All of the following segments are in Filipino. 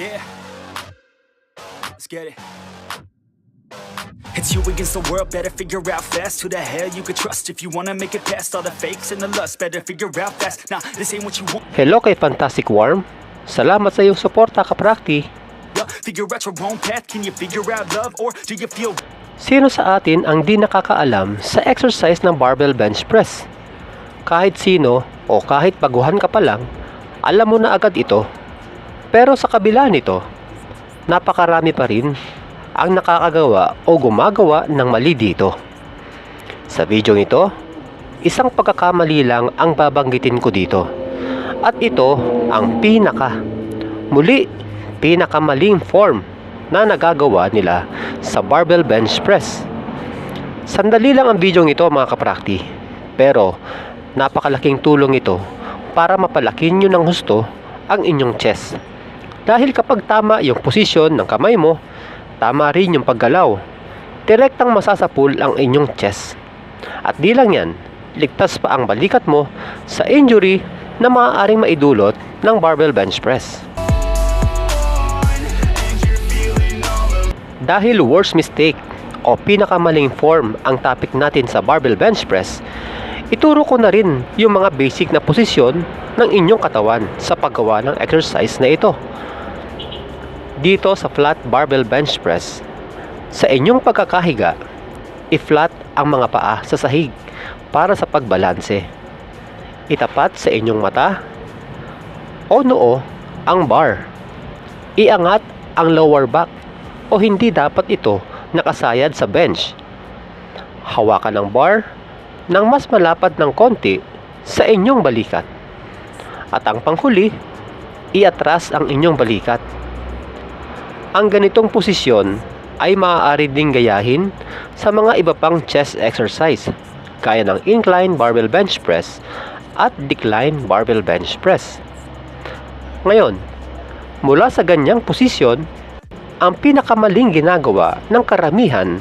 Yeah. Let's get it. It's you against the world, better figure out fast Who the hell you could trust if you wanna make it past all the fakes and the lust Better figure out fast, nah, this ain't what you want Hello kay Fantastic Worm. Salamat sa iyong suporta kaprakti. yeah. Figure out your own path, can you figure out love or do you feel Sino sa atin ang di nakakaalam sa exercise ng barbell bench press? Kahit sino o kahit baguhan ka pa lang, alam mo na agad ito. Pero sa kabila nito, napakarami pa rin ang nakakagawa o gumagawa ng mali dito. Sa video ito, isang pagkakamali lang ang babanggitin ko dito. At ito ang pinaka, muli, pinakamaling form na nagagawa nila sa barbell bench press. Sandali lang ang video ito mga kaprakti, pero napakalaking tulong ito para mapalaki nyo ng husto ang inyong chest. Dahil kapag tama yung posisyon ng kamay mo, tama rin yung paggalaw, direktang masasapul ang inyong chest. At di lang yan, ligtas pa ang balikat mo sa injury na maaaring maidulot ng barbell bench press. Dahil worst mistake o pinakamaling form ang topic natin sa barbell bench press, ituro ko na rin yung mga basic na posisyon ng inyong katawan sa paggawa ng exercise na ito. Dito sa flat barbell bench press, sa inyong pagkakahiga, i-flat ang mga paa sa sahig para sa pagbalanse. Itapat sa inyong mata o noo ang bar. Iangat ang lower back o hindi dapat ito nakasayad sa bench. Hawakan ang bar ng mas malapad ng konti sa inyong balikat. At ang panghuli, iatras ang inyong balikat. Ang ganitong posisyon ay maaari ding gayahin sa mga iba pang chest exercise gaya ng incline barbell bench press at decline barbell bench press. Ngayon, mula sa ganyang posisyon, ang pinakamaling ginagawa ng karamihan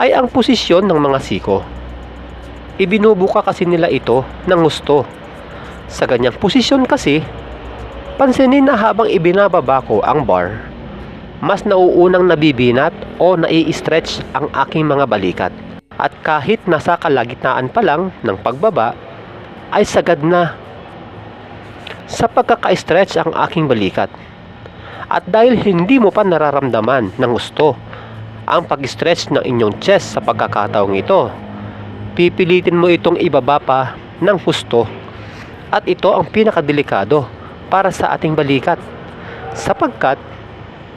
ay ang posisyon ng mga siko. Ibinubuka kasi nila ito ng gusto. Sa ganyang posisyon kasi, pansinin na habang ibinababa ko ang bar, mas nauunang nabibinat o nai-stretch ang aking mga balikat. At kahit nasa kalagitnaan pa lang ng pagbaba, ay sagad na sa pagkaka-stretch ang aking balikat. At dahil hindi mo pa nararamdaman ng gusto ang pag-stretch ng inyong chest sa pagkakataong ito, pipilitin mo itong ibaba pa ng husto. At ito ang pinakadelikado para sa ating balikat. Sapagkat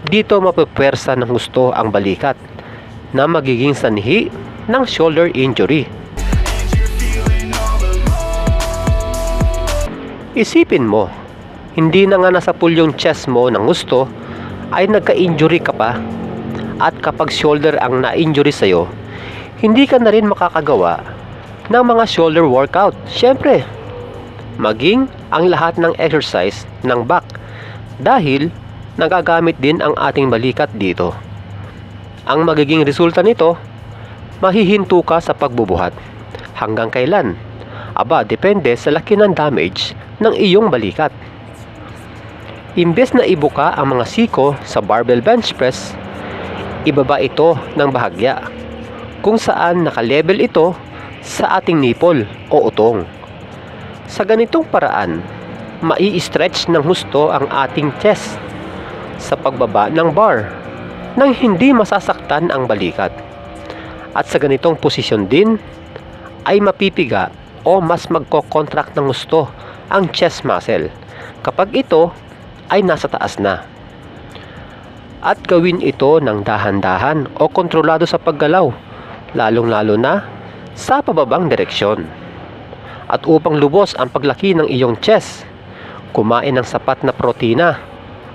dito mapupwersa ng gusto ang balikat na magiging sanhi ng shoulder injury. Isipin mo, hindi na nga nasa pool yung chest mo ng gusto, ay nagka-injury ka pa. At kapag shoulder ang na-injury sa'yo, hindi ka na rin makakagawa ng mga shoulder workout. Siyempre, maging ang lahat ng exercise ng back dahil nagagamit din ang ating balikat dito. Ang magiging resulta nito, mahihinto ka sa pagbubuhat. Hanggang kailan? Aba, depende sa laki ng damage ng iyong balikat. Imbes na ibuka ang mga siko sa barbell bench press, ibaba ito ng bahagya kung saan nakalabel ito sa ating nipple o utong. Sa ganitong paraan, mai-stretch ng husto ang ating chest sa pagbaba ng bar nang hindi masasaktan ang balikat. At sa ganitong posisyon din, ay mapipiga o mas magko-contract ng gusto ang chest muscle kapag ito ay nasa taas na. At gawin ito ng dahan-dahan o kontrolado sa paggalaw, lalong-lalo na sa pababang direksyon. At upang lubos ang paglaki ng iyong chest, kumain ng sapat na protina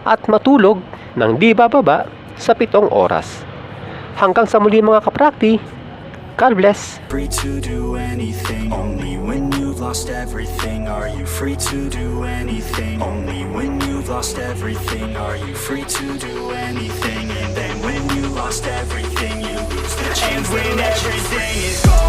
at matulog ng di bababa sa pitong oras. Hanggang sa muli mga kaprakti, God bless! free to do anything? Only when you've lost everything are you free to do anything? Only when you've lost everything are you free to do anything? And then when you lost everything, you lose the chance. And when everything is gone.